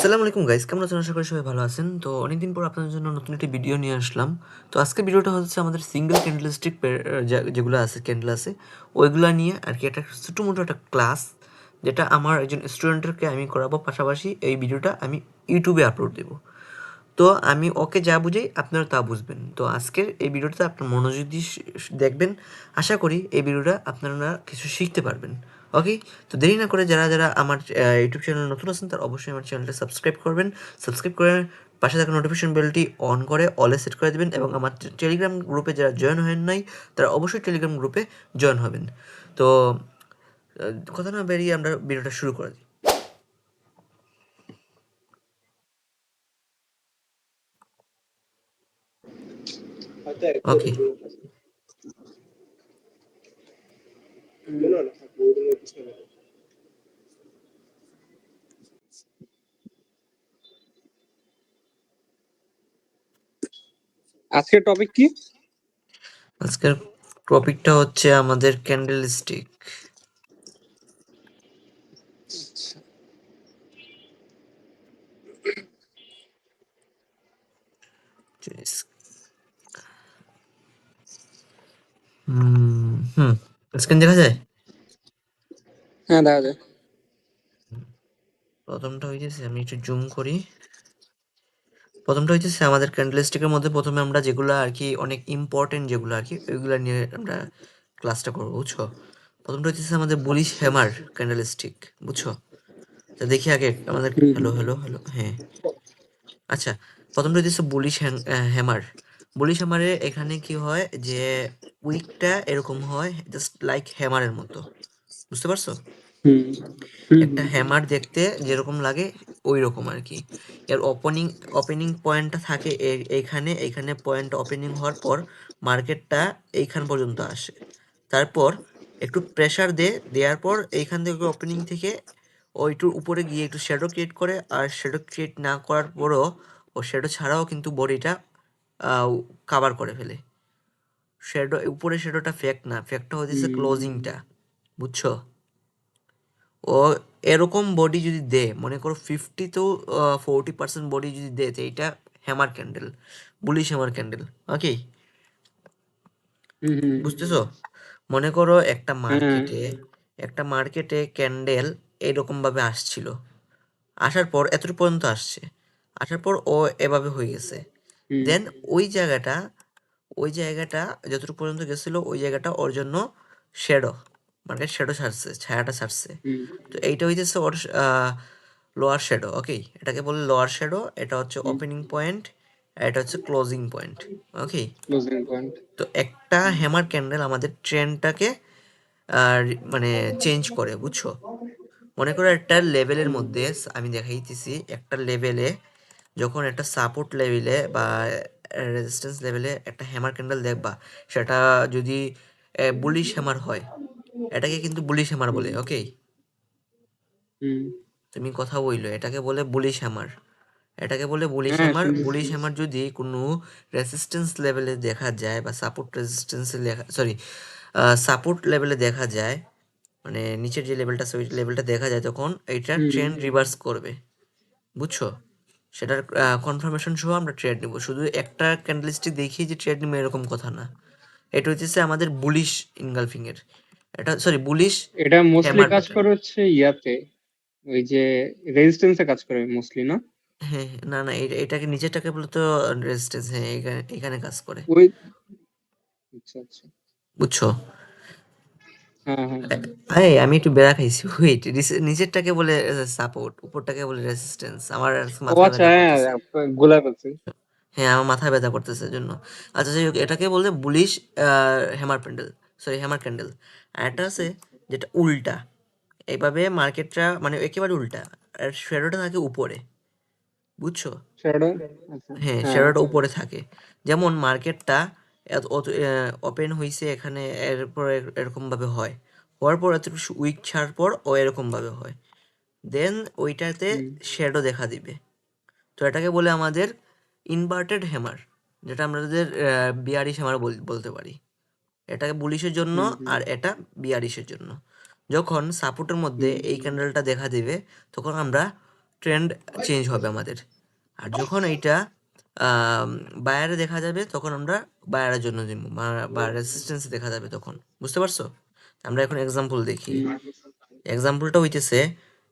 আসসালামু আলাইকুম গাইস কেমন আছেন? আশা করি সবাই ভালো আছেন। তো অনেকদিন পর আপনাদের জন্য নতুন একটি ভিডিও নিয়ে আসলাম। তো আজকের ভিডিওটা হচ্ছে আমাদের সিঙ্গেল ক্যান্ডেলস্টিক যেগুলো আছে ক্যান্ডেল আছে, ওইগুলো নিয়ে আর কি একটা ছোটো মোটো একটা ক্লাস যেটা আমার একজন স্টুডেন্টকে আমি করাবো। পাশাপাশি এই ভিডিওটা আমি ইউটিউবে আপলোড দেবো। তো আমি ওকে যা বুঝাই, আপনারা তা বুঝবেন। তো আজকের এই ভিডিওটা আপনার মনোযোগ দিয়ে দেখবেন। আশা করি এই ভিডিওটা আপনারা কিছু শিখতে পারবেন। ওকে তো দেরি না করে যারা যারা আমার ইউটিউব চ্যানেল নতুন আছেন তারা অবশ্যই আমার চ্যানেলটা সাবস্ক্রাইব করবেন। সাবস্ক্রাইব করে পাশে থাকা নোটিফিকেশন বেলটি অন করে অলে সেট করে দেবেন এবং আমার টেলিগ্রাম গ্রুপে যারা জয়েন হয়েন নাই তারা অবশ্যই টেলিগ্রাম গ্রুপে জয়েন হবেন। তো কথা না বেরিয়ে আমরা ভিডিওটা শুরু করে দিই। ওকে আজকের টপিক কি? আজকের টপিকটা হচ্ছে আমাদের ক্যান্ডেল স্টিক হুম স্ক্রিন দেখা যায়? হ্যাঁ দেখা যায় প্রথমটা হইতেছে আমি একটু জুম করি। প্রথমটা হইতেছে আমাদের ক্যান্ডেলস্টিকের মধ্যে প্রথমে আমরা যেগুলো আর কি অনেক ইম্পর্টেন্ট যেগুলো আর কি ওইগুলো নিয়ে আমরা ক্লাসটা করব বুঝছ? প্রথমটা হইতেছে আমাদের বুলিশ হ্যামার ক্যান্ডেলস্টিক বুঝছ? তো দেখি আগে আমাদের হ্যালো হ্যালো হ্যালো হ্যাঁ। আচ্ছা প্রথমটা হইতেছে বুলিশ হ্যামার বুলিশ হ্যামারে এখানে কি হয় যে উইকটা এরকম হয় জাস্ট লাইক হ্যামারের মতো। বুঝতে পারছ? একটা হ্যামার দেখতে যেরকম লাগে ওই রকম আর কি। এর ওপেনিং ওপেনিং পয়েন্টটা থাকে এইখানে এইখানে পয়েন্ট ওপেনিং হওয়ার পর মার্কেটটা এইখান পর্যন্ত আসে। তারপর একটু প্রেসার দে দেওয়ার পর এইখান থেকে ওপেনিং থেকে ওইটুর উপরে গিয়ে একটু শ্যাডো ক্রিয়েট করে আর শ্যাডো ক্রিয়েট না করার পরও ও শ্যাডো ছাড়াও কিন্তু বডিটা কাভার করে ফেলে। শ্যাডো উপরে শ্যাডোটা ফেক না ফেকটা হচ্ছে। ক্লোজিংটা বুঝছ? ও এরকম বডি যদি দে মনে করো ফিফটি তো ফোরটি পার্সেন্ট বডি যদি দে তো এইটা hammer candle bullish hammer candle okay বুঝতেছো? মনে করো একটা মার্কেটে একটা মার্কেটে ক্যান্ডেল এইরকম ভাবে আসছিল। আসার পর এতটুকু পর্যন্ত আসছে। আসার পর ও এভাবে হয়ে গেছে। দেন ওই জায়গাটা ওই জায়গাটা যতটুকু পর্যন্ত গেছিল ওই জায়গাটা ওর জন্য শ্যাডো মানে শ্যাডো ছাড়ছে ছায়াটা ছাড়ছে। তো এইটা হইতেছে ওর লোয়ার শ্যাডো ওকে এটাকে বলে লোয়ার শ্যাডো এটা হচ্ছে ওপেনিং পয়েন্ট এটা হচ্ছে closing point okay closing point তো একটা হ্যামার ক্যান্ডেল আমাদের ট্রেন্ডটাকে মানে চেঞ্জ করে বুঝছ? মনে করো একটা লেভেলের মধ্যে আমি দেখাইতেছি একটা লেভেলে যখন একটা সাপোর্ট লেভেলে বা রেজিস্ট্যান্স লেভেলে একটা হ্যামার ক্যান্ডেল দেখবা সেটা যদি বুলিশ হ্যামার হয় এটাকে কিন্তু বুলিশ হ্যামার বলে ওকে হুম। তুমি কথা বইলো এটাকে বলে বুলিশ হ্যামার এটাকে বলে বুলিশ হ্যামার শুনেছি। বুলিশ হ্যামার যদি কোনো রেসিস্ট্যান্স লেভেলে দেখা যায় বা সাপোর্ট রেজিস্ট্যান্সে লেখা সরি সাপোর্ট লেভেলে দেখা যায় মানে নিচের যে লেভেলটা ওই লেভেলটা দেখা যায় তখন এইটা। ট্রেন্ড রিভার্স করবে। বুঝছ? সেটার কনফার্মেশন সহ আমরা ট্রেড নিব। শুধু একটা ক্যান্ডেলস্টিক দেখিয়ে যে ট্রেড নিব এরকম কথা না। এটা হচ্ছে আমাদের বুলিশ ইনগালফিং এর। এটা সরি বুলিশ এটা মোস্টলি কাজ করে হচ্ছে ইয়াতে ওই যে রেজিস্ট্যান্সে কাজ করে মোস্টলি না? হ্যাঁ হ্যাঁ, না না এটা এটাকে নিচেরটাকে বলে তো রেজিস্ট্যান্স হ্যাঁ এখানে এখানে কাজ করে। ওই আচ্ছা আচ্ছা। বুঝছ? হ্যাঁ হ্যাঁ এই আমি একটু বেড়া খাইছি ওয়েট নিচেরটাকে বলে সাপোর্ট উপরটাকে বলে রেজিস্ট্যান্স আমার আর ও মাথা আচ্ছা ব্যথা হ্যাঁ করতেছে। গোলা ফেলছে হ্যাঁ আমার মাথা ব্যথা করতেছে এর জন্য। আচ্ছা যাই হোক এটাকে বলে বুলিশ হ্যামার প্যান্ডেল সরি হ্যামার ক্যান্ডেল আর একটা আছে যেটা উল্টা। এইভাবে মার্কেটটা মানে একেবারে উল্টা। আর শ্যাডোটা থাকে উপরে। বুঝছ? আচ্ছা। হ্যাঁ শ্যাডোটা উপরে থাকে। যেমন মার্কেটটা ওপেন হয়েছে এখানে এরপর এর- এরকম ভাবে হয়। হওয়ার পর এত উইক ছাড়ার পর ও এরকম ভাবে হয়। দেন ওইটাতে। শ্যাডো দেখা দিবে। তো এটাকে বলে আমাদের ইনভার্টেড হ্যামার যেটা আমাদের বিয়ারিশ হ্যামার বলতে পারি। এটাকে বুলিশের জন্য। আর এটা বিয়ারিশের জন্য। যখন সাপোর্টের মধ্যে এই ক্যান্ডেলটা দেখা দিবে তখন আমরা ট্রেন্ড চেঞ্জ হবে আমাদের। আর যখন এইটা বায়ারে দেখা যাবে তখন আমরা বায়ারের জন্য নিব বা রেসিস্টেন্স দেখা যাবে তখন। বুঝতে পারছ? আমরা এখন এক্সাম্পল দেখি। এক্সাম্পলটা হইতেছে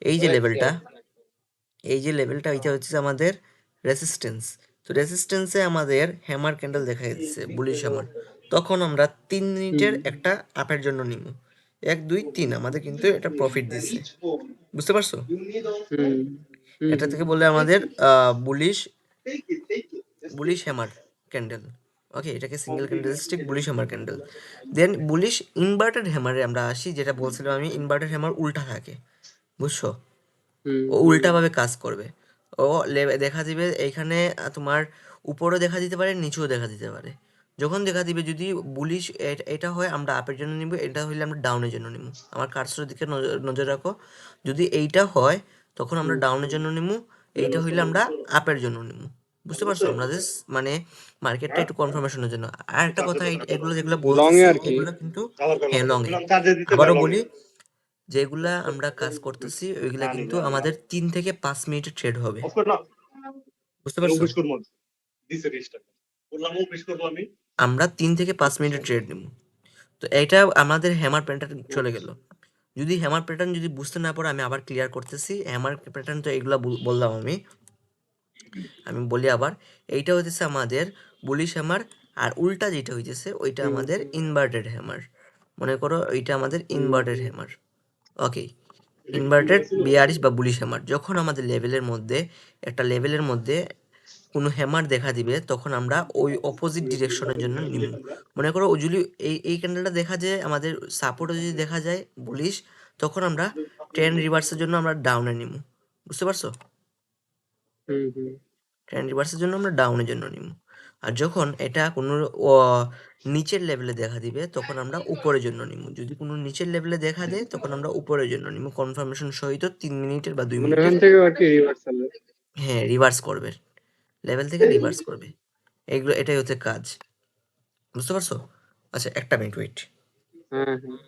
এই যে লেভেলটা এই যে লেভেলটা এটা হচ্ছে আমাদের রেসিস্টেন্স তো রেসিস্টেন্সে আমাদের হ্যামার ক্যান্ডেল দেখা যাচ্ছে বুলিশ হ্যামার তখন আমরা তিন মিনিটের একটা আপের জন্য নিব এক দুই তিন আমাদের কিন্তু এটা প্রফিট দিচ্ছে বুঝতে পারছ? এটা থেকে বলে আমাদের bullish bullish hammer candle okay এটাকে single candlestick bullish hammer candle then bullish inverted হ্যামারে আমরা আসি যেটা বলছিলাম আমি ইনভার্টেড হ্যামার উল্টা থাকে। বুঝছ? ও উল্টাভাবে কাজ করবে। ও লে- দেখা দিবে এইখানে তোমার উপরেও দেখা দিতে পারে নিচেও দেখা দিতে পারে। যখন দেখা দিবে যদি বুলিশ এটা হয় আমরা আপের জন্য নিব এটা হইলে আমরা ডাউনের জন্য নিব। আমার কার্সের দিকে নজর- রাখো। যদি এইটা হয় তখন আমরা ডাউনের জন্য নিব এইটা হইলে আমরা আপের জন্য নিব। বুঝতে পারছ? আমরা জাস্ট মানে মার্কেটটা একটু কনফার্মেশনের জন্য। আর একটা কথা এগুলো যেগুলো এ কি? এগুলো কিন্তু হ্যাঁ লং আবারও বলি যেগুলা আমরা কাজ করতেছি ওইগুলা কিন্তু আমাদের তিন থেকে পাঁচ মিনিটের ট্রেড হবে। বুঝতে পারছ? আমরা তিন থেকে পাঁচ মিনিটের ট্রেড নিব। তো এটা আমাদের হ্যামার প্যাটার্ন চলে গেল। যদি হ্যামার প্যাটার্ন যদি বুঝতে না পারো আমি আবার ক্লিয়ার করতেছি। হ্যামার প্যাটার্ন তো এগুলো বল- বললাম আমি। আমি বলি আবার এইটা হইতেছে আমাদের বুলিশ হ্যামার আর উল্টা যেটা হইতেছে ওইটা আমাদের ইনভার্টেড হ্যামার মনে করো ওইটা আমাদের inverted hammer okay inverted bearish বা বুলিশ হ্যামার যখন আমাদের লেভেলের মধ্যে একটা লেভেলের মধ্যে কোনো হ্যামার দেখা দিবে তখন আমরা ওই অপোজিট ডিরেকশনের জন্য নিব। মনে করো যদি এই এই ক্যান্ডেলটা দেখা যায় আমাদের সাপোর্টে যদি দেখা যায় বুলিশ তখন আমরা ট্রেন রিভার্সের জন্য আমরা ডাউনে নিব। বুঝতে পারছ? ট্রেন রিভার্সের জন্য আমরা ডাউনের জন্য নিব। আর যখন এটা কোনো নিচের লেভেলে দেখা দিবে তখন আমরা উপরের জন্য নিব। যদি কোনো নিচের লেভেলে দেখা দেয় তখন আমরা উপরের জন্য নিব। কনফার্মেশন সহিত তিন মিনিটের বা দুই মানে মিনিটের হ্যাঁ রিভার্স করবে। লেভেল থেকে রিভার্স করবে। এগুলো এটাই হচ্ছে কাজ। বুঝতে পারছ? আচ্ছা একটা মিনিট ওয়েট হ্যাঁ হ্যাঁ।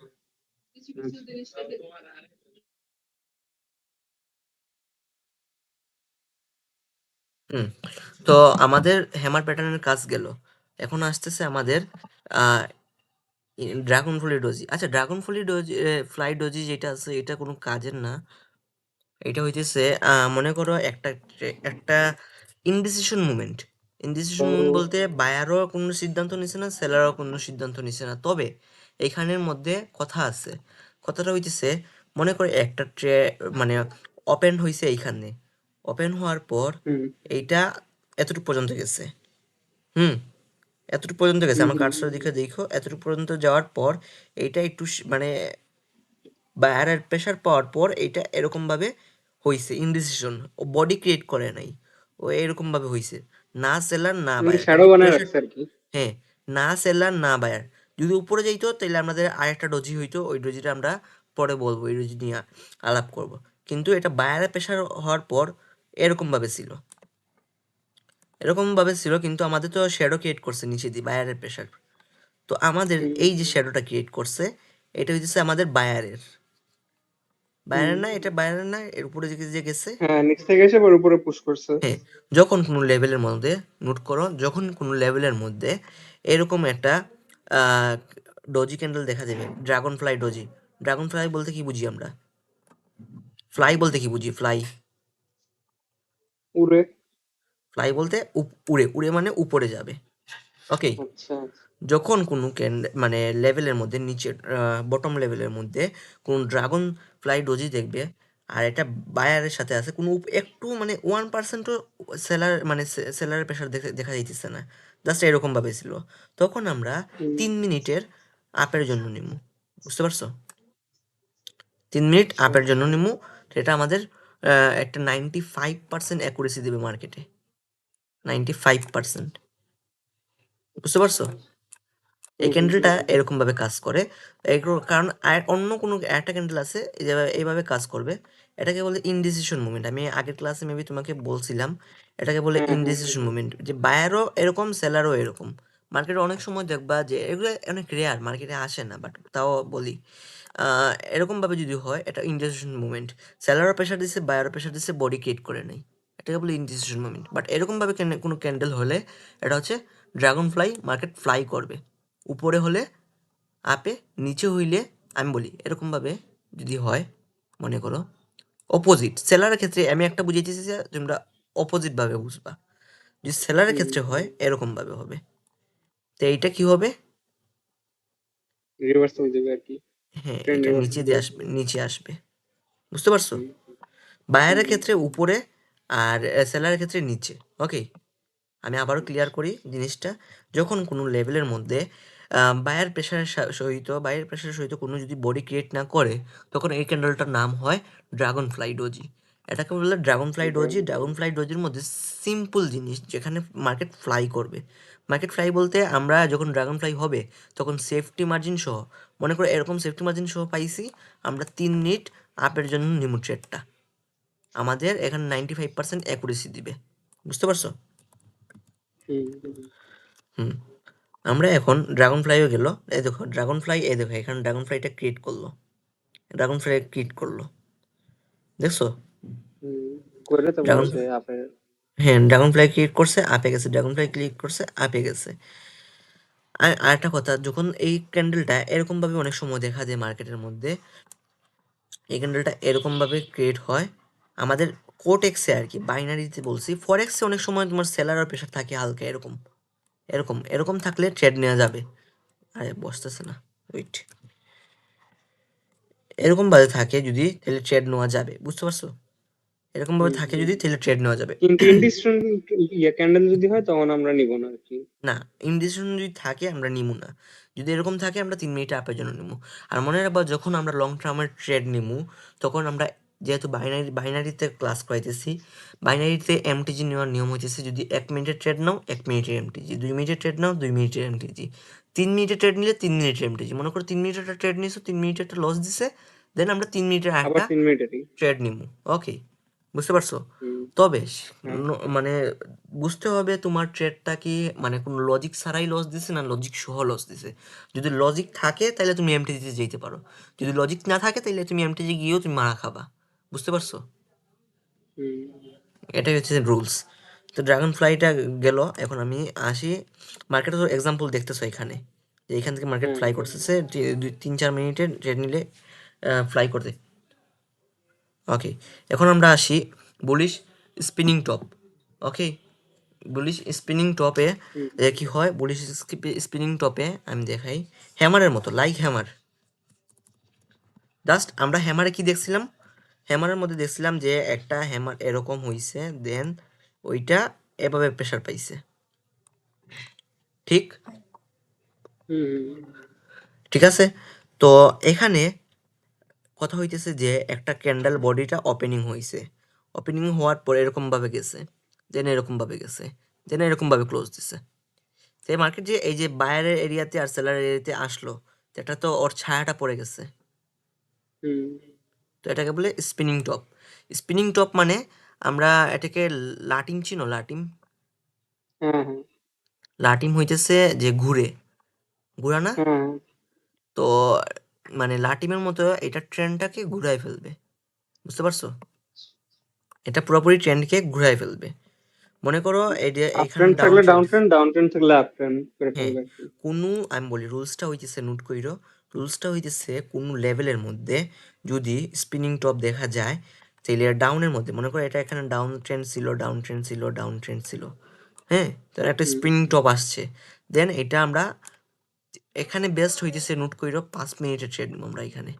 হুম তো আমাদের হ্যামার প্যাটার্নের কাজ গেল। এখন আসতেছে আমাদের ড্রাগন ফ্লি ডোজি আচ্ছা dragonfly doji fly doji যেটা আছে এটা কোনো কাজের না। এটা হইতেছে মনে করো একটা একটা ইনডিসিশন মুভমেন্ট ইনডিসিশন মুভমেন্ট বলতে বায়ারও কোনো সিদ্ধান্ত নিছে না সেলারও কোনো সিদ্ধান্ত নিছে না। তবে এইখানের মধ্যে কথা আছে। কথাটা হইতেছে মনে করো একটা ট্রে মানে ওপেন হইছে এইখানে। ওপেন হওয়ার পর এইটা এতটুকু পর্যন্ত গেছে। হুম? এতটুকু পর্যন্ত গেছে। আমার কার্ডসের দিকে দেখো এতটুকু পর্যন্ত যাওয়ার পর এইটা একটু মানে বায়ারের প্রেশার পাওয়ার পর এইটা এরকম ভাবে হইছে ইনডিসিশন ও বডি ক্রিয়েট করে নাই। ও এরকম ভাবে হইছে। না সেলার না মানে বায়ার শ্যাডো বানায় রাখছে আর কি। হ্যাঁ না সেলার না বায়ার যদি উপরে যাইতো তাহলে আমাদের আরেকটা ডজি হইতো ওই ডজিটা আমরা পরে বলব এই ডজি নিয়ে আলাপ করব। কিন্তু এটা বায়ারের প্রেশার হওয়ার পর এরকম ভাবে ছিল। এরকম ভাবে ছিল কিন্তু আমাদের তো শ্যাডো ক্রিয়েট করছে নিচে দিয়ে বায়ারের প্রেশার তো আমাদের এই যে শ্যাডোটা ক্রিয়েট করছে এটা হইতেছে আমাদের বায়ারের বায়ারের না এটা বায়ারের না এর উপরে যে গেছে। হ্যাঁ নিচ থেকে এসে আবার উপরে পুশ করছে। হ্যাঁ যখন কোনো লেভেলের মধ্যে নোট করো যখন কোনো লেভেলের মধ্যে এরকম একটা ডজি ক্যান্ডেল দেখা যাবে dragonfly doji dragonfly বলতে কি বুঝি আমরা? ফ্লাই বলতে কি বুঝি? ফ্লাই উড়ে। ফ্লাই বলতে উড়ে উড়ে মানে উপরে যাবে। ওকে আচ্ছা। যখন কোনো মানে লেভেলের মধ্যে নিচের বটম লেভেলের মধ্যে কোনো ড্রাগন ফ্লাই ডোজি দেখবে আর এটা বায়ারের সাথে আছে কোনো একটু মানে ওয়ান পার্সেন্টও সেলার মানে সেলারের প্রেশার দেখা যাইতেছে না। জাস্ট এরকম ভাবে ছিল। তখন আমরা তিন মিনিটের আপের জন্য নিব বুঝতে পারছ? তিন মিনিট আপের জন্য নিব এটা আমাদের একটা নাইনটি ফাইভ পার্সেন্ট অ্যাকুরেসি দেবে মার্কেটে নাইনটি ফাইভ পার্সেন্ট বুঝতে পারছ? এই ক্যান্ডেলটা এরকম ভাবে কাজ করে। এগুলো- কারণ আর অন্য কোনো একটা ক্যান্ডেল আছে এইভাবে কাজ করবে। এটাকে বলে ইনডিসিশন মুভমেন্ট আমি আগের ক্লাসে মেবি তোমাকে বলছিলাম এটাকে বলে ইনডিসিশন মুভমেন্ট যে বায়ারও এরকম সেলারও এরকম। মার্কেটে অনেক সময় দেখবা যে এগুলো অনেক রেয়ার মার্কেটে আসে না বাট তাও বলি। আহ, এরকমভাবে যদি হয় এটা ইনডিসিশন মুভমেন্ট সেলারও প্রেশার দিচ্ছে বায়ারও প্রেশার দিচ্ছে বডি ক্রিয়েট করে নেই এটাকে বলে ইনডিসিশন মুভমেন্ট বাট এরকমভাবে কেন- কোনো ক্যান্ডেল হলে এটা হচ্ছে ড্রাগন ফ্লাই মার্কেট ফ্লাই করবে। উপরে হলে আপে নিচে হইলে আমি বলি এরকমভাবে যদি হয় মনে করো অপোজিট সেলারের ক্ষেত্রে আমি একটা বুঝেছি যে তোমরা অপোজিট ভাবে বুঝবা। যদি সেলারের ক্ষেত্রে হয় এরকম ভাবে হবে। তো এইটা কি হবে? রিভার্স হয়ে যাবে আর কি। হ্যাঁ এটা নিচে দিয়ে আসবে নিচে আসবে। বুঝতে পারছ? বায়ারের ক্ষেত্রে উপরে আর সেলারের ক্ষেত্রে নিচে ওকে আমি আবারও ক্লিয়ার করি জিনিসটা। যখন কোনো লেভেলের মধ্যে বায়ার প্রেশারের সহিত বায়ার প্রেশারের সহিত কোনো যদি বডি ক্রিয়েট না করে তখন এই ক্যান্ডেলটার নাম হয় ড্রাগন ফ্লাই ডোজি এটাকে বললে dragonfly doji dragonfly ডোজির মধ্যে সিম্পল জিনিস যেখানে মার্কেট ফ্লাই করবে। মার্কেট ফ্লাই বলতে আমরা যখন ড্রাগন ফ্লাই হবে তখন সেফটি মার্জিন সহ মনে করো এরকম সেফটি মার্জিন সহ পাইছি আমরা তিন মিনিট আপের জন্য নিমু ট্রেডটা আমাদের এখানে নাইনটি ফাইভ পার্সেন্ট অ্যাকুরেসি দিবে। বুঝতে পারছ? হুম হুম। আমরা এখন ড্রাগন ফ্লাইও গেল। এই দেখো ড্রাগন ফ্লাই এই দেখো এখানে ড্রাগন ফ্লাইটা ক্রিয়েট করল। ড্রাগন ফ্লাই ক্রিয়েট করল দেখছ হ্যাঁ ড্রাগন ফ্লাই ক্রিয়েট করছে আপে গেছে। ড্রাগন ফ্লাই ক্লিক করছে আপে গেছে। আর আরেকটা কথা যখন এই ক্যান্ডেলটা এরকমভাবে অনেক সময় দেখা যায় মার্কেটের মধ্যে এই ক্যান্ডেলটা এরকমভাবে ক্রিয়েট হয় আমাদের কোটেক্সে আর কি বাইনারিতে বলছি ফরেক্সে অনেক সময় তোমার সেলার আর প্রেশার থাকে হালকা এরকম। এরকম এরকম থাকলে ট্রেড নেওয়া যাবে। আরে বসতেছে না। ওয়েট এরকম ভাবে থাকে যদি তাহলে ট্রেড নেওয়া যাবে বুঝতে পারছ? এরকম ভাবে থাকে যদি তাহলে ট্রেড নেওয়া যাবে। ইন্ডিস্ট্রেন ইয়ে ক্যান্ডেল যদি হয় তখন আমরা নিব না আর কি। না ইনডিসিশন যদি থাকে আমরা নিমু না। যদি এরকম থাকে আমরা তিন মিনিট আপের জন্য নিমু আর মনে রাখবা যখন আমরা লং টার্মের ট্রেড নিমু তখন আমরা যেহেতু বাইনারি বাইনারিতে ক্লাস করাইতেছি বাইনারিতে এমটিজি নেওয়ার নিয়ম হইতেছে যদি এক মিনিটের ট্রেড নাও এক মিনিটের এমটিজি দুই মিনিটের ট্রেড নাও দুই মিনিটের এমটিজি তিন মিনিটের ট্রেড নিলে তিন মিনিটের এমটিজি মনে করো তিন মিনিটের একটা ট্রেড নিয়েছো তিন মিনিটের একটা লস দিছে দেন আমরা তিন মিনিটের একটা ট্রেড নিমু ওকে বুঝতে পারছ? তবে। মানে বুঝতে হবে তোমার ট্রেডটা কি মানে কোনো লজিক ছাড়াই লস দিছে না লজিক সহ লস দিছে? যদি লজিক থাকে তাহলে তুমি এমটিজিতে যেতে পারো যদি লজিক না থাকে তাহলে তুমি এমটিজি গিয়েও তুমি মারা খাবা। বুঝতে পারছ? এটাই হচ্ছে রুলস তো ড্রাগন ফ্লাইটা গেল এখন আমি আসি। মার্কেটে তো এক্সাম্পল দেখতেছো এখানে যে এখান থেকে মার্কেট ফ্লাই করতেছে দুই তিন চার মিনিটে ট্রেড নিলে ফ্লাই করতে। ওকে এখন আমরা আসি bullish spinning top okay bullish spinning টপে কি হয় বুলিশ স্পিনিং টপে আমি দেখাই হ্যামারের মতো লাইক হ্যামার জাস্ট আমরা হ্যামারে কি দেখছিলাম? হ্যামারের মধ্যে দেখছিলাম যে একটা হ্যামার এরকম হইছে দেন ওইটা এভাবে প্রেশার পাইছে। ঠিক? ঠিক আছে? তো এখানে কথা হইতেছে যে একটা ক্যান্ডেল বডিটা ওপেনিং হইছে। ওপেনিং হওয়ার পর এরকম ভাবে গেছে দেন এরকম ভাবে গেছে দেন এরকম ভাবে ক্লোজ দিছে এই মার্কেট যে এই যে বায়ারের এরিয়াতে আর সেলারের এরিয়াতে আসলো এটা তো ওর ছায়াটা পড়ে গেছে। তো এটাকে বলে স্পিনিং টপ স্পিনিং টপ মানে আমরা এটাকে লাটিম চিনো? লাটিম? লাটিম হইতেছে যে ঘুরে। ঘুরা না? তো মানে লাটিমের মতো এটা ট্রেনটাকে ঘুরায় ফেলবে। বুঝতে পারছ? এটা পুরোপুরি ট্রেন্ডকে ঘুরায় ফেলবে। মনে করো এই যে এখানে থাকলে ডাউন ট্রেন্ড ডাউন ট্রেন্ড থাকলে আপ ট্রেন্ড করে হ্যাঁ। ফেলবে কোনো আমি বলি রুলসটা হইতেছে নোট কইরো। রুলসটা হইতেছে কোনো লেভেলের মধ্যে যদি স্পিনিং টপ দেখা যায় তাহলে ডাউনের মধ্যে মনে করো এটা এখানে ডাউন ট্রেন্ড ছিল ডাউন ট্রেন্ড ছিল ডাউন ট্রেন্ড ছিল হ্যাঁ? তো একটা স্পিনিং টপ আসছে। দেন এটা আমরা এখানে বেস্ট হইতেছে নোট কইরো পাঁচ মিনিটের ট্রেড নিব আমরা এখানে।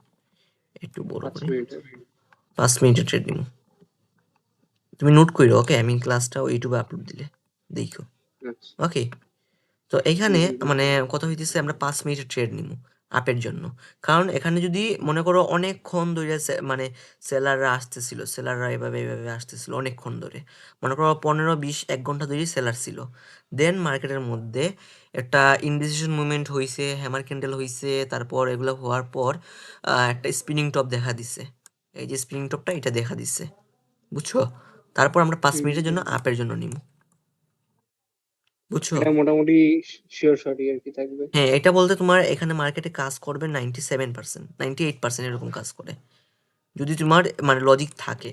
একটু বড় করি। পাঁচ মিনিটের ট্রেড নিব তুমি নোট কইরো ওকে আমি ক্লাসটা ইউটিউবে আপলোড দিলে দেখো। আচ্ছা। ওকে তো এইখানে হুম, হুম। মানে কথা হইতেছে আমরা পাঁচ মিনিটের ট্রেড নিব আপের জন্য। কারণ এখানে যদি মনে করো অনেকক্ষণ ধরে মানে সেলাররা আসতেছিল সেলাররা এভাবে এভাবে আসতেছিল অনেকক্ষণ ধরে। মনে করো পনেরো বিশ এক ঘণ্টা ধরেই সেলার ছিল। দেন মার্কেটের মধ্যে একটা ইনডিসিশন মুভমেন্ট হয়েছে হ্যামার ক্যান্ডেল হয়েছে তারপর এগুলো হওয়ার পর একটা স্পিনিং টপ দেখা দিছে। এই যে স্পিনিং টপটা এটা দেখা দিছে। বুঝছ? তারপর আমরা পাঁচ মিনিটের জন্য আপের জন্য নিব বুঝছ? এটা মোটামুটি শিওর শটই আর কি থাকবে। হ্যাঁ এটা বলতে তোমার এখানে মার্কেটে কাজ করবে ninety seven percent ninety eight percent এরকম কাজ করে। যদি তোমার মানে লজিক থাকে।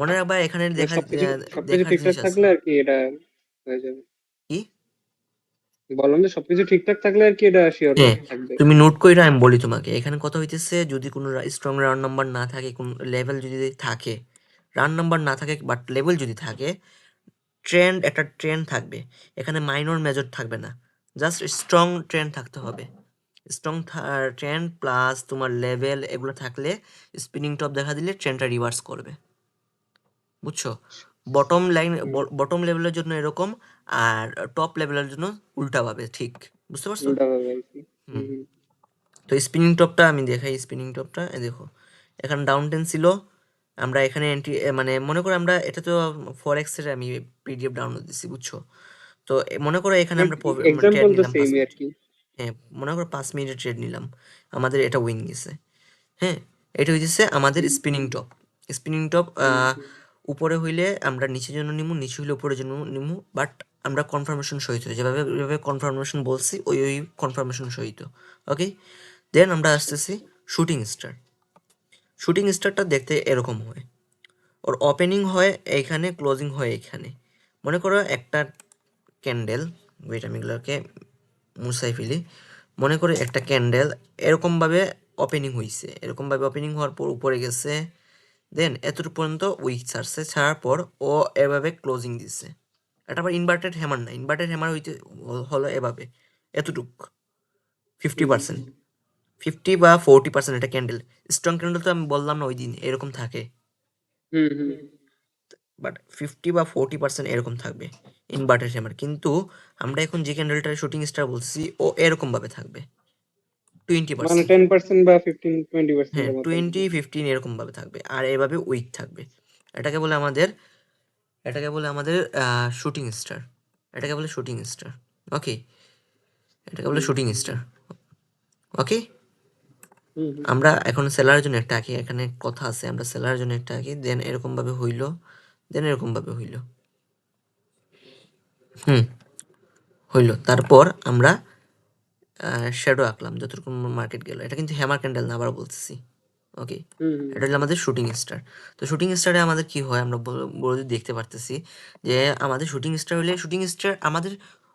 মনে রাখবা এখানে দেখা সবকিছু আহ, সবকিছু দেখার ঠিকঠাক জিনিস আছে থাকলে আর কি এটা হয়ে যাবে। কি? বললাম যে সবকিছু ঠিকঠাক থাকলে আর কি এটা শিওর হ্যাঁ থাকবে। তুমি নোট কইরা আমি বলি তোমাকে এখানে কথা হইতেছে যদি কোনো স্ট্রং রান নাম্বার না থাকে কোন লেভেল যদি থাকে রান নাম্বার না থাকে বাট লেভেল যদি থাকে ট্রেন্ড একটা ট্রেন্ড থাকবে। এখানে মাইনর মেজর থাকবে না। জাস্ট স্ট্রং ট্রেন্ড থাকতে হবে। স্ট্রং ট্রেন্ড প্লাস তোমার লেভেল এগুলো থাকলে স্পিনিং টপ দেখা দিলে ট্রেনটা রিভার্স করবে। বুঝছ? বটম লাইন বটম লেভেলের জন্য এরকম আর টপ লেভেলের জন্য উল্টাভাবে ঠিক। বুঝতে পারছ? তো স্পিনিং টপটা আমি দেখাই স্পিনিং টপটা দেখো। এখানে ডাউন টেন ছিল আমরা এখানে এন্ট্রি মানে মনে করো আমরা এটা তো ফরেক্সের আমি পিডিএফ ডাউনলোড দিছি বুঝছ? তো মনে করো এখানে আমরা ট্রেড এক্সাম্পল তো নিলাম পাঁচ সেমই আর কি। হ্যাঁ মনে করো পাঁচ মিনিটের ট্রেড নিলাম। আমাদের এটা উইন গেছে। হ্যাঁ? এটা হইতেছে আমাদের স্পিনিং টপ স্পিনিং টপ উপরে হইলে আমরা নিচের জন্য নিমু নিচে হইলে উপরের জন্য নিমু বাট আমরা কনফার্মেশন সহিত যেভাবে যেভাবে কনফার্মেশন বলছি ওই ওই কনফার্মেশন সহিত ওকে দেন আমরা আসতেছি শুটিং স্টার শুটিং স্টারটা দেখতে এরকম হয়। ওর ওপেনিং হয় এইখানে ক্লোজিং হয় এইখানে। মনে করো একটা ক্যান্ডেল ওয়েট আমি এগুলোকে ফেলি। মনে করে একটা ক্যান্ডেল এরকমভাবে ওপেনিং হয়েছে এরকমভাবে ওপেনিং হওয়ার পর উপরে গেছে। দেন এতটুকু পর্যন্ত উইক ছাড়ছে। ছাড়ার পর ও এভাবে ক্লোজিং দিছে। এটা আবার ইনভার্টেড হ্যামার না। ইনভার্টেড হ্যামার হইতে, হলো এভাবে। এতটুক। ফিফটি পার্সেন্ট ফিফটি বা ফোরটি পার্সেন্ট এটা ক্যান্ডেল স্ট্রং ক্যান্ডেল তো আমি বললাম না ওই দিন এরকম থাকে। বাট ফিফটি বা ফোরটি পার্সেন্ট এরকম থাকবে ইনভার্টার হ্যামার কিন্তু আমরা এখন যে ক্যান্ডেলটার শুটিং স্টার বলছি ও এরকম ভাবে থাকবে। টোয়েন্টি পার্সেন্ট টেন পার্সেন্ট বা ফিফটিন টোয়েন্টি পার্সেন্ট হ্যাঁ টোয়েন্টি ফিফটিন এরকম ভাবে থাকবে। আর এভাবে উইক থাকবে। এটাকে বলে আমাদের এটাকে বলে আমাদের শুটিং স্টার এটাকে বলে শুটিং স্টার ওকে এটাকে বলে শুটিং স্টার ওকে আমরা এখন সেলারের জন্য একটা আঁকি এখানে কথা আছে আমরা সেলারের জন্য একটা আঁকি দেন এরকম ভাবে হইল দেন এরকম ভাবে হইল। হুম হইল। তারপর আমরা শ্যাডো আঁকলাম যতটুকু মার্কেট গেল। এটা কিন্তু হ্যামার ক্যান্ডেল না আবার বলতেছি ওকে এটা হলো আমাদের শুটিং স্টার তো শুটিং স্টারে আমাদের কি হয় আমরা বলে দেখতে পারতেছি যে আমাদের শুটিং স্টার হলে শুটিং স্টার আমাদের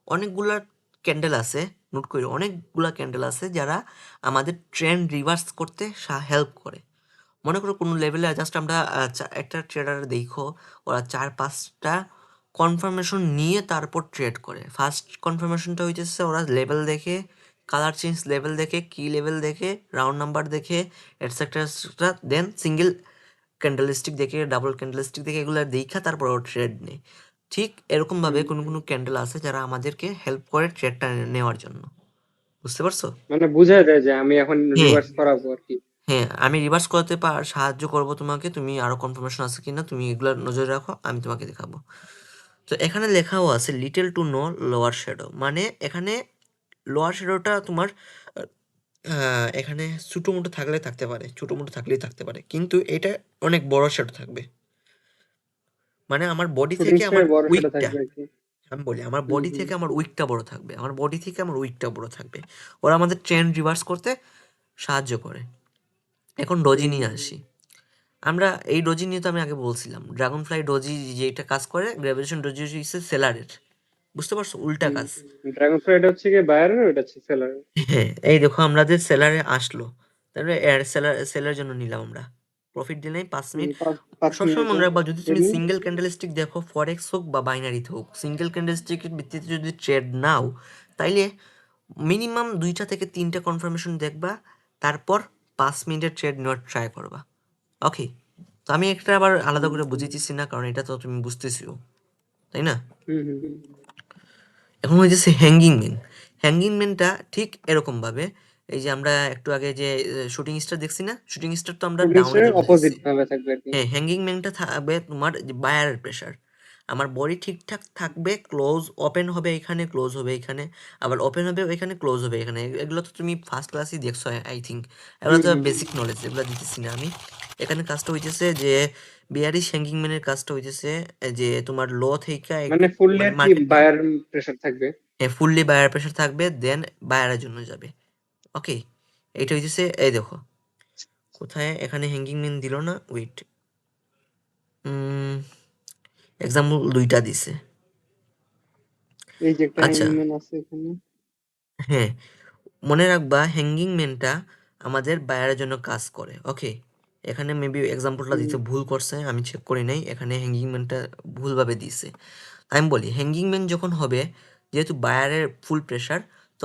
অনেকগুলা ক্যান্ডেল আছে নোট করি, অনেকগুলা ক্যান্ডেল আছে যারা আমাদের ট্রেন্ড রিভার্স করতে হেল্প করে। মনে করো কোনো লেভেলে জাস্ট আমরা একটা ট্রেডার দেখো, ওরা চার, পাঁচটা কনফার্মেশন নিয়ে তারপর ট্রেড করে। ফার্স্ট কনফার্মেশনটা হইতেছে ওরা লেভেল দেখে কালার চেঞ্জ লেভেল দেখে কি লেভেল দেখে রাউন্ড নাম্বার দেখে et cetera et cetera then single candlestick দেখে ডাবল ক্যান্ডেলস্টিক দেখে এগুলো দেখা, তারপর ও ট্রেড নেয়। ঠিক এরকমভাবে কোনো কোনো ক্যান্ডেল আছে যারা আমাদেরকে হেল্প করে ট্রেডটা নেওয়ার জন্য। বুঝতে পারছ? মানে বুঝায় দেয় যে আমি এখন হ্যাঁ। রিভার্স করাবো আর কি। হ্যাঁ আমি রিভার্স করতে পার সাহায্য করব তোমাকে তুমি আরও কনফার্মেশন আছে কিনা তুমি এগুলো নজরে রাখো আমি তোমাকে দেখাবো। তো এখানে লেখাও আছে little to no lower shadow মানে এখানে লোয়ার শ্যাডোটা তোমার এখানে ছোটো মোটো থাকলে থাকতে পারে ছোটো মোটো থাকলেই থাকতে পারে। কিন্তু এটা অনেক বড় শ্যাডো থাকবে। মানে আমার বডি থেকে আমার উইকটা থাকবে আমি বলি আমার বডি থেকে আমার উইকটা বড় থাকবে আমার বডি থেকে আমার উইকটা বড় থাকবে। ওরা আমাদের ট্রেন রিভার্স করতে সাহায্য করে। এখন ডজি নিয়ে আসি। আমরা এই ডজি নিয়ে তো আমি আগে বলছিলাম ড্রাগন ফ্লাই ডজি যেটা কাজ করে গ্র্যাভিটেশন ডজি হচ্ছে সেলারের বুঝতে পারছ? উল্টা কাজ। ড্রাগন ফ্লাই এটা হচ্ছে কি বায়ারের ওটা হচ্ছে সেলার হ্যাঁ এই দেখো আমাদের সেলারে আসলো তারপরে সেলার সেলার জন্য নিলাম আমরা। প্রফিট দিলেই পাঁচ মিনিট। সবসময় মনে রাখবা যদি তুমি সিঙ্গেল ক্যান্ডেলস্টিক দেখো ফরেক্স হোক বা বাইনারিতে হোক সিঙ্গেল ক্যান্ডেলস্টিকের ভিত্তিতে যদি ট্রেড নাও তাইলে মিনিমাম দুইটা থেকে তিনটা কনফার্মেশন দেখবা তারপর পাঁচ মিনিটের ট্রেড নেওয়ার ট্রাই করবা। ওকে তো আমি একটা আবার আলাদা করে বুঝিতেছি না কারণ এটা তো তুমি বুঝতেছিও তাই না? এখন হয়েছে হ্যাঙ্গিং মেন হ্যাঙ্গিং ম্যানটা ঠিক এরকম ভাবে এই যে আমরা একটু আগে যে শুটিং স্টার দেখছি না? শুটিং স্টার তো আমরা ডাউনে অপোজিট ভাবে থাকবে আর কি। হ্যাঁ হ্যাঙ্গিং ম্যানটা থাকবে তোমার বায়ার প্রেশার আমার বডি ঠিকঠাক থাকবে ক্লোজ ওপেন হবে এখানে ক্লোজ হবে এখানে আবার ওপেন হবে এখানে ক্লোজ হবে এখানে। এগুলো তো তুমি ফার্স্ট ক্লাসই দেখছ আই থিঙ্ক এগুলো তো বেসিক নলেজ এগুলো দিতেছি না আমি। এখানে কাজটা হইতেছে যে বিয়ারি শ্যাঙ্কিং ম্যানের কাজটা হইতেছে যে তোমার লো থেকে মানে ফুললি বায়ার প্রেসার থাকবে। হ্যাঁ ফুললি বায়ার প্রেশার থাকবে দেন বায়ারের জন্য যাবে। ওকে এইটা হইতেছে এই দেখো। কোথায়? এখানে হ্যাঙ্গিং ম্যান দিল না? ওয়েট এক্সাম্পল দুইটা দিছে। এই যে একটা আচ্ছা। হ্যাঙ্গিং আছে এখানে। হ্যাঁ মনে রাখবা হ্যাঙ্গিং ম্যানটা আমাদের বায়ারের জন্য কাজ করে ওকে? এখানে মেবি এক্সাম্পলটা দিতে ভুল করছে আমি চেক করি নাই এখানে হ্যাঙ্গিং ম্যানটা ভুলভাবে দিছে। আমি বলি হ্যাঙ্গিং ম্যান যখন হবে যেহেতু বায়ারের ফুল প্রেশার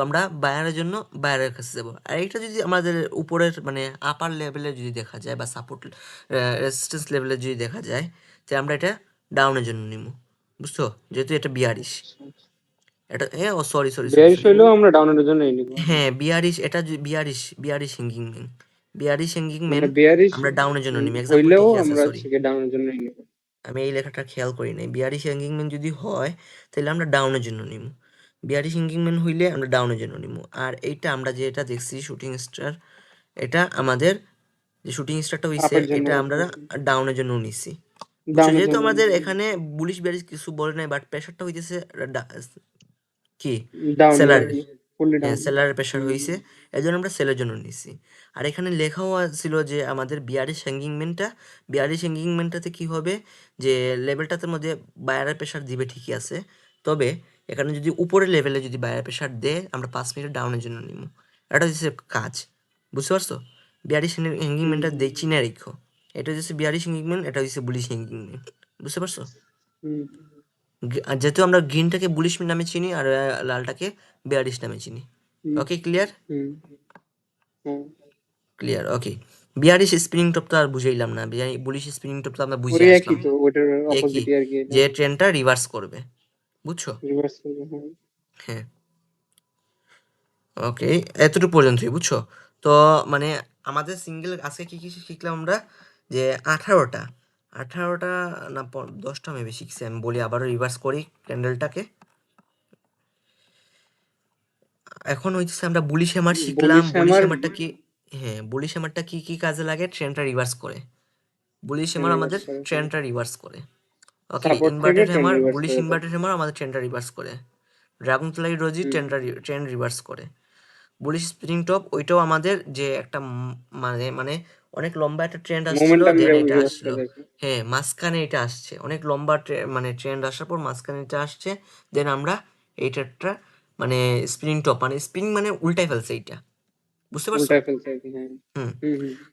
আমরা বায়ারের জন্য বায়ারের কাছে যাব। আর এটা যদি আমাদের উপরের মানে আপার লেভেলে যদি দেখা যায় বা সাপোর্ট রেজিস্ট্যান্স লেভেলে যদি দেখা যায় তাহলে আমরা এটা ডাউনের জন্য নিব। বুঝছ? যেহেতু এটা বিয়ারিশ। এটা হ্যাঁ ও সরি সরি আমরা ডাউনের জন্যই নিব। হ্যাঁ বিয়ারিশ এটা bearish bearish hanging man bearish hanging মানে ম্যান আমরা ডাউনের জন্য নিব। হইলেও আমরা ডাউনের জন্যই নিব। আমি এই লেখাটা খেয়াল করি নাই। বিয়ারিশ হ্যাঙ্গিং ম্যান যদি হয় তাহলে আমরা ডাউনের জন্য নিব। বিয়ারিশ হ্যাঙ্গিং ম্যান হইলে আমরা ডাউনের জন্য নিব আর এইটা আমরা যেটা দেখছি শুটিং স্টার এটা আমাদের যে শুটিং স্টারটা হইছে এটা আমরা ডাউনের জন্য নিছি। যেহেতু আমাদের এখানে বুলিশ বিয়ারিশ কিছু বলে নাই বাট প্রেশারটা হইতেছে কি? ডাউন সেলারের প্রেশার হয়েছে এই জন্য আমরা সেলের জন্য নিছি। আর এখানে লেখাও ছিল যে আমাদের বিয়ারি সেঙ্গিংমেন্টটা বিয়ারি সেঙ্গিংমেন্টটাতে কি হবে? যে লেভেলটাতে মধ্যে বায়ারের প্রেশার দিবে ঠিকই আছে তবে এখানে যদি উপরের লেভেলে যদি বায়ারের প্রেশার দেয় আমরা পাঁচ মিনিট ডাউনের জন্য নিব। এটা হচ্ছে কাজ বুঝতে পারছ? বিয়ারি হ্যাঙ্গিংমেন্টটা দিয়ে চিনে রেখো এটা হচ্ছে বিয়ারি হ্যাঙ্গিংমেন্ট এটা হচ্ছে বুলিশ হ্যাঙ্গিংমেন্ট বুঝতে পারছ? যেহেতু আমরা গ্রিনটাকে বুলিশ নামে চিনি আর লালটাকে বিয়ারিশ নামে চিনি। Okay clear. Clear okay bearish spinning top তো আর বুঝাইলাম না। বুলিশ স্পিনিং টপ তো আমরা বুঝে আসলাম। যে ট্রেনটা রিভার্স করবে। বুঝছ? হ্যাঁ। ওকে এতটুকু পর্যন্তই বুঝছ? তো মানে আমাদের সিঙ্গেল আজকে কি কি শিখলাম আমরা? যে আঠারোটা আঠারোটা না দশটা মেবি শিখছি আমি বলি আবারও রিভার্স করি ক্যান্ডেলটাকে এখন হইতেছে আমরা হ্যামার শিখলাম বুলিশ কি হ্যাঁ হ্যামারটা কি কি কাজে লাগে? ট্রেনটা রিভার্স করে। বুলিশ হ্যামার আমাদের। ট্রেনটা রিভার্স করে। Okay inverted hammer bullish inverted hammer আমাদের ট্রেনটা রিভার্স করে। ড্রাগন ফ্লাই রোজি হুম, ট্রেনটা ট্রেন রিভার্স করে। বুলিশ স্প্রিং টপ ওইটাও আমাদের যে একটা মানে মানে অনেক লম্বা একটা ট্রেন্ড আসছিল দেন এটা আসলো। হ্যাঁ মাঝখানে এটা আসছে। অনেক লম্বা মানে ট্রেন্ড আসার পর মাঝখানে এটা আসছে। দেন আমরা মানে স্প্রিং টপ মানে স্প্রিং মানে উল্টাই ফেলছে এইটা। বুঝতে পারছ? হ্যাঁ।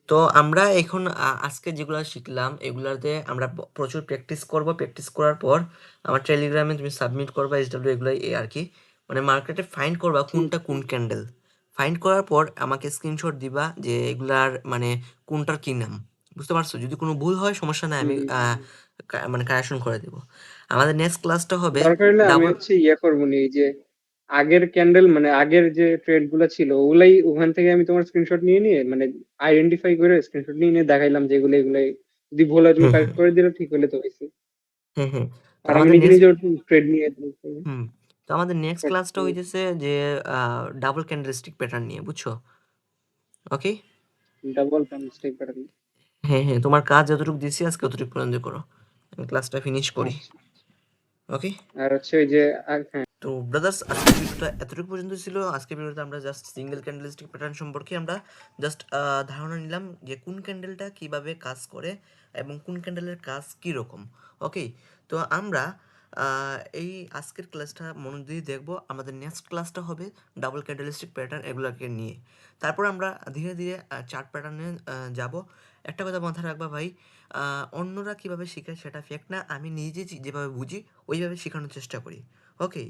তো আমরা এখন আজকে যেগুলো শিখলাম এগুলাতে আমরা প্রচুর প্র্যাকটিস করব। প্র্যাকটিস করার পর আমার টেলিগ্রামে তুমি সাবমিট করবা এস ডাব্লিউ এগুলো এই আর কি। মানে মার্কেটে ফাইন্ড করবা কোনটা কোন ক্যান্ডেল ফাইন্ড করার পর আমাকে স্ক্রিনশট দিবা যে এগুলার মানে কোনটার কি নাম। বুঝতে পারছ? যদি কোনো ভুল হয় সমস্যা নাই আমি মানে কারেকশন করে দেব। আমাদের নেক্সট ক্লাসটা হবে দরকার হলে আমি হচ্ছে ইয়ে করব নি এই যে আগের ক্যান্ডেল মানে আগের যে ট্রেডগুলা ছিল ওগুলাই ওখান থেকে আমি তোমার স্ক্রিনশট নিয়ে নিয়ে মানে আইডেন্টিফাই করে স্ক্রিনশট নিয়ে নিয়ে দেখাইলাম যে এগুলো এগুলাই যদি ভুল হয় তুমি কারেক্ট করে দিলে ঠিক হলে তো হয়েছে হুম হুম। আর আমি নিজে নিজে ট্রেড নিয়ে হুম তো আমাদের নেক্সট ক্লাসটা হইতেছে যে ডাবল ক্যান্ডেলস্টিক প্যাটার্ন নিয়ে বুঝছ? ওকে ডাবল মিস্টেক প্যাটার্ন হ্যাঁ হ্যাঁ তোমার কাজ যতটুকু দিছি আজকে ততটুকু পর্যন্ত করো। আমি ক্লাসটা ফিনিশ করি। ওকে আর হচ্ছে ওই যে হ্যাঁ। তো ব্রাদার্স আজকের ভিডিওটা এতটুকু পর্যন্ত ছিল। আজকের ভিডিওতে আমরা জাস্ট সিঙ্গেল ক্যান্ডেলস্টিক প্যাটার্ন সম্পর্কে আমরা জাস্ট ধারণা নিলাম যে কোন ক্যান্ডেলটা কীভাবে কাজ করে এবং কোন ক্যান্ডেলের কাজ কী রকম ওকে তো আমরা এই আজকের ক্লাসটা মনোযোগ দিয়ে দেখব। আমাদের নেক্সট ক্লাসটা হবে ডাবল ক্যান্ডেলস্টিক প্যাটার্ন এগুলোকে নিয়ে। তারপর আমরা ধীরে ধীরে চার্ট প্যাটার্নে যাব। একটা কথা মাথায় রাখবা ভাই অন্যরা কীভাবে শেখায় সেটা ফেক না। আমি নিজে যেভাবে বুঝি, ওইভাবে শেখানোর চেষ্টা করি। ওকে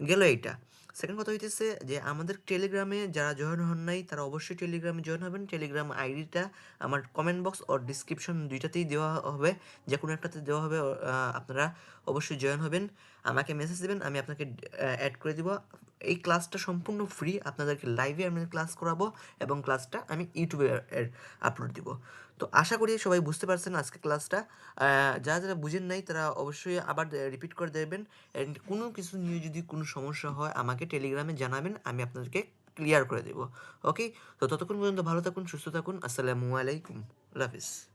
গেল এইটা। সেকেন্ড কথা হইতেছে যে, আমাদের টেলিগ্রামে যারা জয়েন হন নাই, তারা অবশ্যই টেলিগ্রামে জয়েন হবেন। টেলিগ্রাম আইডিটা আমার কমেন্ট বক্স ও ডিসক্রিপশন দুইটাতেই দেওয়া হবে। যে কোনো একটাতে দেওয়া হবে আপনারা অবশ্যই জয়েন হবেন। আমাকে মেসেজ দেবেন, আমি আপনাকে অ্যাড করে দিব। এই ক্লাসটা সম্পূর্ণ ফ্রি আপনাদেরকে লাইভে আমি ক্লাস করাবো এবং ক্লাসটা আমি ইউটিউবে আপলোড দিব। তো আশা করি সবাই বুঝতে পারছেন আজকে ক্লাসটা যারা যারা বুঝেন নাই, তারা অবশ্যই আবার রিপিট করে দেবেন কোনো কিছু নিয়ে যদি কোনো সমস্যা হয়, আমাকে টেলিগ্রামে জানাবেন, আমি আপনাদেরকে ক্লিয়ার করে দেবো। ওকে তো ততক্ষণ পর্যন্ত ভালো থাকুন, সুস্থ থাকুন, আসসালামু আলাইকুম। হাফিজ।